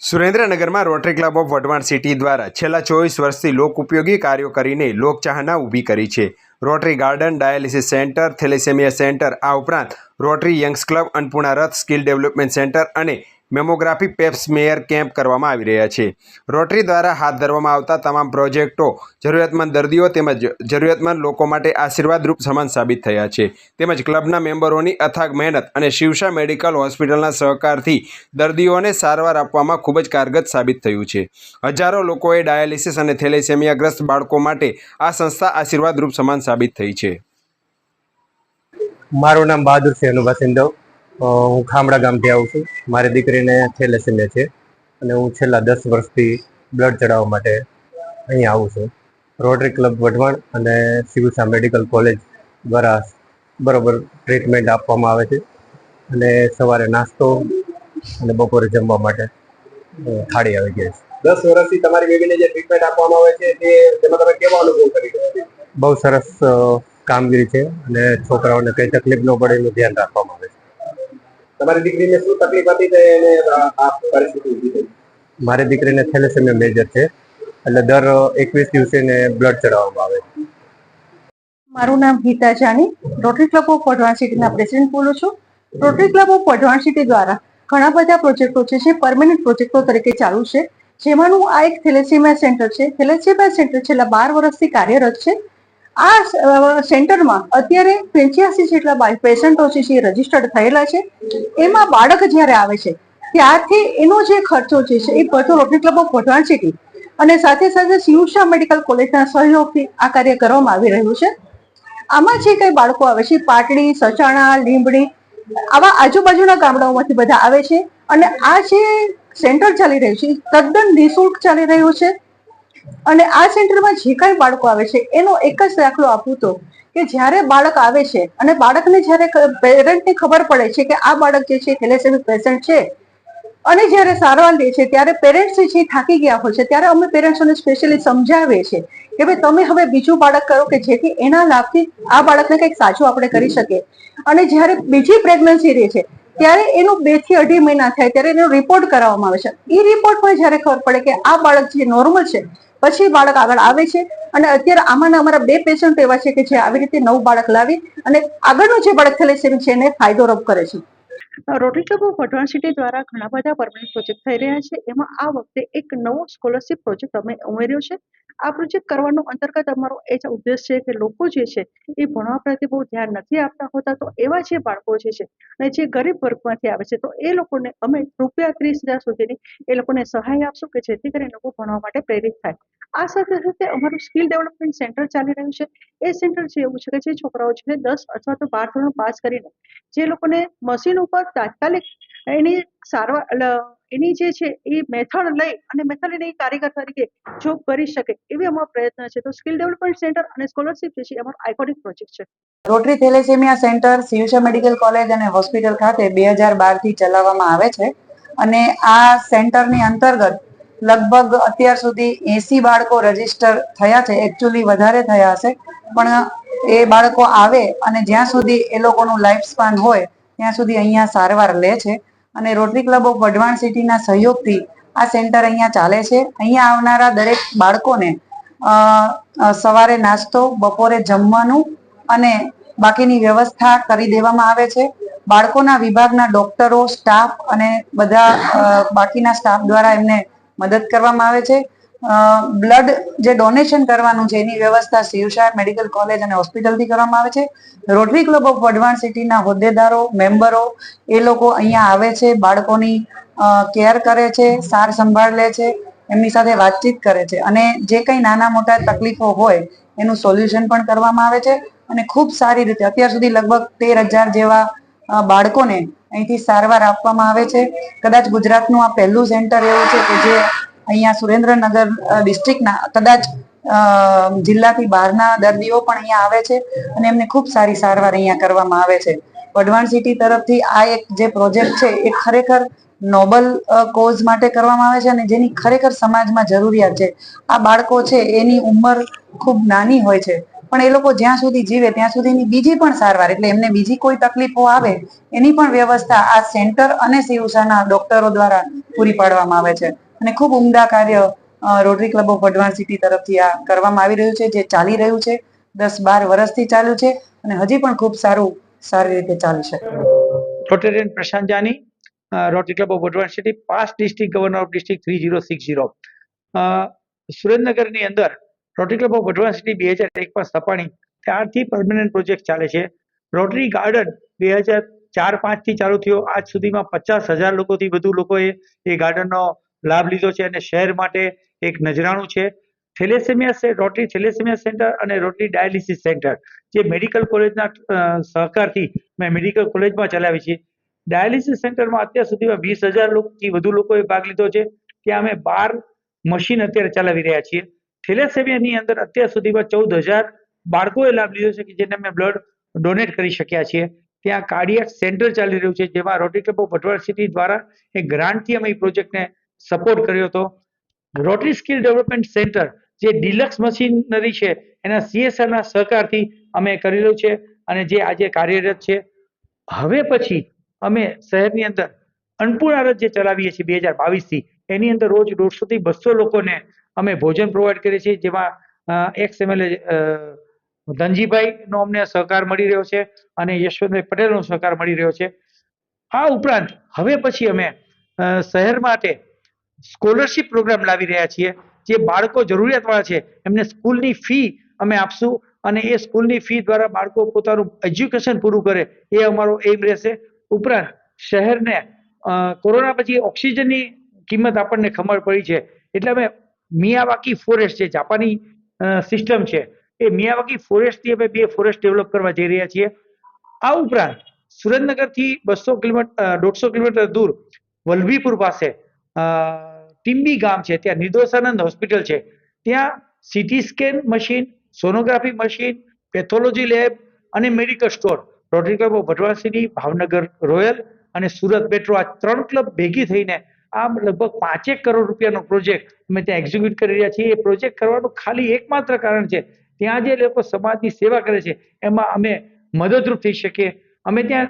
સુરેન્દ્રનગરમાં Rotary Club of Wadhwan City દ્વારા છેલ્લા ચોવીસ વર્ષથી લોક ઉપયોગી કાર્યો કરીને લોકચાહના ઊભી કરી છે. Rotary garden, dialysis centre, thalassaemia centre, આ ઉપરાંત રોટરી યંગ્સ ક્લબ, અન્નપૂર્ણા રથ, સ્કિલ ડેવલપમેન્ટ સેન્ટર અને મેમોગ્રાફી પેપ્સ મેયર કેમ્પ કરવામાં આવી રહ્યા છે. રોટરી દ્વારા હાથ ધરવામાં આવતા તમામ પ્રોજેક્ટો જરૂરિયાતમંદ દર્દીઓ તેમજ જરૂરિયાતમંદ લોકો માટે આશીર્વાદરૂપ સમાન સાબિત થયા છે. તેમજ ક્લબના મેમ્બરોની અથાગ મહેનત અને શિવશા મેડિકલ હોસ્પિટલના સહકારથી દર્દીઓને સારવાર આપવામાં ખૂબ જ કારગત સાબિત થયું છે. હજારો લોકોએ ડાયાલિસિસ અને થેલેસેમિયાગ્રસ્ત બાળકો માટે આ સંસ્થા આશીર્વાદરૂપ સમાન સાબિત થઈ છે. મારું નામ બહાદુર છે અનુભા હું ખામડા ગામથી આવું છું. મારી દીકરીને થેલેસેમિયા છે અને હું છેલ્લા દસ વર્ષથી બ્લડ ચડાવવા માટે અહીંયા આવું છું. રોટરી ક્લબ વઢવાણ અને સિવિલસા મેડિકલ કોલેજ દ્વારા બરોબર ટ્રીટમેન્ટ આપવામાં આવે છે અને સવારે નાસ્તો અને બપોરે જમવા માટે થાળી આવી ગઈ છે. દસ વર્ષથી તમારી બેબીને જે ટ્રીટમેન્ટ આપવામાં આવે છે તે તેમાં તમે કેવો અનુભવ કરી રહ્યા છો? બહુ સરસ કામગીરી છે અને છોકરાઓને કંઈ તકલીફ ન પડે એનું ધ્યાન રાખવામાં આવે છે. તમારી દીકરીને શું તકલીફ હતી તે એને આ પરિસ્થિતિ ઊભી થઈ? મારી દીકરીને થેલેસેમિયા મેજર છે. એટલે દર એકવીસ દિવસે એને બ્લડ ચડાવવામાં આવે છે. મારું નામ Hita Jani. Rotary Club of Wadhwan સિટીના પ્રેસિડેન્ટ બોલું છું. Rotary Club of Wadhwan City દ્વારા ઘણા બધા પ્રોજેક્ટો છે જે પરમેનન્ટ પ્રોજેક્ટો તરીકે ચાલુ છે. જેમાંનું આ એક થેલેસેમિયા સેન્ટર છે. થેલેસેમિયા સેન્ટર છેલ્લા બાર વર્ષથી કાર્યરત છે. આ સેન્ટરમાં અત્યારે પંચ્યાસી જેટલા પેશન્ટો છે, જે રજીસ્ટર્ડ થયેલા છે, એમાં બાળક જ્યારે આવે છે, ત્યારથી એનો જે ખર્ચો છે, એ બધો Rotary Club of Wadhwan City અને સાથે સાથે શિવશા મેડિકલ કોલેજના સહયોગથી આ કાર્ય કરવામાં આવી રહ્યું છે. આમાં જે કઈ બાળકો આવે છે, પાટડી, સચાણા, લીંબડી, આવા આજુબાજુના ગામડાઓમાંથી બધા આવે છે અને આ જે સેન્ટર ચાલી રહ્યું છે, તદ્દન નિઃશુલ્ક ચાલી રહ્યું છે. અને આ સેન્ટરમાં જે કાંઈ બાળકો આવે છે, એનો એક જ દાખલો આપું તો, કે જ્યારે બાળક આવે છે, અને બાળકને જ્યારે પેરેન્ટને ખબર પડે છે કે આ બાળક જે છે થેલેસેમિક પેશન્ટ છે, અને જ્યારે સારવાર લે છે, ત્યારે પેરેન્ટ્સ જે થાકી ગયા હોય છે, ત્યારે અમે પેરેન્ટ્સોને સ્પેશિયલી સમજાવીએ છીએ કે ભાઈ તમે હવે બીજું બાળક કરો કે જેથી એના લાભથી આ બાળકને કંઈક સાચું આપણે કરી શકીએ. અને જ્યારે બીજી પ્રેગ્નન્સી રહે છે, ત્યારે એનું બેથી અઢી મહિના થાય, ત્યારે એનો રિપોર્ટ કરાવવામાં આવે છે. એ રિપોર્ટમાં જ્યારે ખબર પડે કે આ બાળક જે નોર્મલ છે પછી બાળક આગળ આવે છે અને અત્યારે આમાંના અમારા બે પેશન્ટ એવા છે કે જે આવી રીતે નવું બાળક લાવી અને આગળનું જે બાળક થેલેસેમી છે એને ફાયદો રબ કરે છે. Rotary Club of Wadhwan City દ્વારા ઘણા બધા પરમાનન્ટ પ્રોજેક્ટ થઈ રહ્યા છે. એમાં આ વખતે એક નવો સ્કોલરશિપ પ્રોજેક્ટ અમે ઉમેર્યો છે. આ પ્રોજેક્ટ કરવાનો અંતર્ગત અમારો એ જ ઉદ્દેશ છે કે લોકો જે છે એ ભણવા પ્રત્યે બહુ ધ્યાન નથી આપતા હોતા, તો એવા જે બાળકો જે છે અને જે ગરીબ વર્ગમાંથી આવે છે, તો એ લોકોને અમે રૂપિયા ત્રીસ હજાર સુધીની એ લોકોને સહાય આપશું કે જેથી કરીને લોકો ભણવા માટે પ્રેરિત થાય. આ સાથે સાથે અમારું સ્કિલ ડેવલપમેન્ટ સેન્ટર ચાલી રહ્યું છે. એ સેન્ટર છે એવું છે કે જે છોકરાઓ છે દસ અથવા તો બાર ધોરણ પાસ કરીને જે લોકોને મશીન ઉપર તાત્કાલિક એની સારવાર એની જે છે એ મેથડ લઈ અને મેથડ લઈને એ કારીગર તરીકે જોબ કરી શકે એવી અમારો પ્રયત્ન છે. તો સ્કિલ ડેવલપમેન્ટ સેન્ટર અને સ્કોલરશિપ છે અમારો આઇકોનિક પ્રોજેક્ટ છે. રોટરી થેલેસેમિયા સેન્ટર સિયુશા મેડિકલ કોલેજ અને હોસ્પિટલ ખાતે બે હજાર બારથી ચલાવવામાં આવે છે. અને આ સેન્ટરની અંતર્ગત લગભગ અત્યાર સુધી એસી બાળકો રજિસ્ટર થયા છે. એકચ્યુઅલી વધારે થયા હશે. પણ એ બાળકો આવે અને જ્યાં સુધી એ લોકોનું લાઈફ સ્પાન હોય, ત્યાં સુધી અહીંયા સારવાર લે છે. અને રોટરી ક્લબ ઓફ વઢવાણ સિટીના સહયોગથી આ સેન્ટર અહીંયા ચાલે છે. અહીંયા આવનારા દરેક બાળકોને સવારે નાસ્તો, બપોરે જમવાનું અને બાકીની વ્યવસ્થા કરી દેવામાં આવે છે. બાળકોના વિભાગના ડોક્ટરો, સ્ટાફ અને બધા બાકીના સ્ટાફ દ્વારા એમને મદદ કરવામાં આવે છે. બ્લડ જે ડોનેશન કરવાનું છે, એની વ્યવસ્થા શિવશાહ મેડિકલ કોલેજ અને હોસ્પિટલથી કરવામાં આવે છે. રોટરી ક્લબ ઓફ વઢવાણ સિટીના હોદ્દેદારો, મેમ્બરો, એ લોકો અહીંયા આવે છે, બાળકોની કેર કરે છે, સાર સંભાળ લે છે, એમની સાથે વાતચીત કરે છે. અને જે કંઈ નાના મોટા તકલીફો હોય, એનું સોલ્યુશન પણ કરવામાં આવે છે અને ખૂબ સારી રીતે, અત્યાર સુધી લગભગ તેર હજાર જેવા બાળકોને અહીંથી સારવાર આપવામાં આવે છે. કદાચ ગુજરાતનું આ પહેલું સેન્ટર એવું છે કે જે અહીંયા સુરેન્દ્રનગર ડિસ્ટ્રિક્ટના કદાચ જિલ્લાથી બહારના દર્દીઓ પણ અહીંયા આવે છે અને એમને ખૂબ સારી સારવાર અહીંયા કરવામાં આવે છે. વઢવાણ સિટી તરફથી આ એક જે પ્રોજેક્ટ છે એ ખરેખર નોબલ કોઝ માટે કરવામાં આવે છે અને જેની ખરેખર સમાજમાં જરૂરિયાત છે. આ બાળકો છે એની ઉંમર ખૂબ નાની હોય છે, પણ એ લોકો જ્યાં સુધી જીવે ત્યાં સુધીની બીજી પણ સારવાર, એટલે એમને બીજી કોઈ તકલીફો આવે એની પણ વ્યવસ્થા આ સેન્ટર અને શિવસાના ડોક્ટરો દ્વારા પૂરી પાડવામાં આવે છે. અને ખૂબ ઉમદા કાર્ય Rotary Club of Wadhwan City તરફથી આ કરવામાં આવી રહ્યું છે, જે ચાલી રહ્યું છે, દસ બાર વર્ષથી ચાલુ છે અને હજી પણ ખૂબ સારું, સારી રીતે ચાલુ છે. Rotarian Prashant Jani Rotary Club of Wadhwan City past district governor of district three zero six zero સુરેન્દ્રનગરની અંદર Rotary Club of Wadhwan City બે હજાર એકમાં સ્થપાણી, ત્યારથી પરમનન્ટ પ્રોજેક્ટ ચાલે છે. રોટરી ગાર્ડન બે હજાર ચાર પાંચથી ચાલુ થયો, આજ સુધીમાં પચાસ હજાર લોકોથી વધુ લોકોએ એ ગાર્ડનનો લાભ લીધો છે અને શહેર માટે એક નજરાણું છે. થેલેસેમિયા રોટરી થેલેસેમિયા સેન્ટર અને રોટરી ડાયાલિસિસ સેન્ટર, જે મેડિકલ કોલેજના સહકારથી મેં મેડિકલ કોલેજમાં ચલાવી છે. ડાયાલિસિસ સેન્ટરમાં અત્યાર સુધીમાં વીસ હજાર લોકોથી વધુ લોકોએ ભાગ લીધો છે. ત્યાં અમે બાર મશીન અત્યારે ચલાવી રહ્યા છીએ. થેલેસેમિયાની અંદર અત્યાર સુધીમાં ચૌદ હજાર બાળકોએ લાભ લીધો છે કે જેને અમે બ્લડ ડોનેટ કરી શક્યા છીએ. ત્યાં કાર્ડિયાક સેન્ટર ચાલી રહ્યું છે, જેમાં Rotary Club of Bhatwad City દ્વારા એક ગ્રાન્ટથી અમે એ પ્રોજેક્ટને સપોર્ટ કર્યો હતો. રોટરી સ્કિલ ડેવલપમેન્ટ સેન્ટર જે ડિલક્સ મશીનરી છે, એના સીએસઆરના સહકારથી અમે કરેલું છે અને જે આજે કાર્યરત છે. હવે પછી અમે શહેરની અંદર અન્નપૂર્ણા જે ચલાવીએ છીએ બે હજાર બાવીસથી, એની અંદર રોજ દોઢસોથી બસો લોકોને અમે ભોજન પ્રોવાઈડ કરીએ છીએ, જેમાં એક્સ એમએલએ ધનજીભાઈનો અમને સહકાર મળી રહ્યો છે અને યશવંતભાઈ પટેલનો સહકાર મળી રહ્યો છે. આ ઉપરાંત હવે પછી અમે શહેર માટે સ્કોલરશિપ પ્રોગ્રામ લાવી રહ્યા છીએ, જે બાળકો જરૂરિયાતવાળા છે, એમને સ્કૂલની ફી અમે આપશું અને એ સ્કૂલની ફી દ્વારા બાળકો પોતાનું એજ્યુકેશન પૂરું કરે, એ અમારો એમ રહેશે. ઉપરાંત શહેરને કોરોના પછી ઓક્સિજનની કિંમત આપણને ખબર પડી છે, એટલે અમે મિયાવાકી ફોરેસ્ટ જે જાપાની સિસ્ટમ છે, એ મિયાવાકી ફોરેસ્ટથી અમે બે ફોરેસ્ટ ડેવલપ કરવા જઈ રહ્યા છીએ. આ ઉપરાંત સુરેન્દ્રનગરથી બસો કિલોમીટર દોઢસો કિલોમીટર દૂર વલભીપુર પાસે ટીમ્બી ગામ છે, ત્યાં નિર્દોષાનંદ હોસ્પિટલ છે. ત્યાં CT scan machine sonography machine pathology lab અને medical store Rotary Club of Wadhwan Bhavnagar Royal અને સુરત મેટ્રો આ ત્રણ ક્લબ ભેગી થઈને આ લગભગ પાંચેક કરોડ રૂપિયાનો પ્રોજેક્ટ અમે ત્યાં એક્ઝિક્યુટ કરી રહ્યા છીએ. એ પ્રોજેક્ટ કરવાનું ખાલી એકમાત્ર કારણ છે, ત્યાં જે લોકો સમાજની સેવા કરે છે, એમાં અમે મદદરૂપ થઈ શકીએ. અમે ત્યાં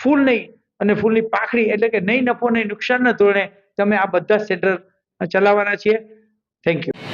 ફૂલ નહીં અને ફૂલની પાખડી એટલે કે નહીં, નફો નહીં, નુકસાનના ધોરણે તમે આ બધા સેન્ટર ચલાવવાના છીએ. Thank you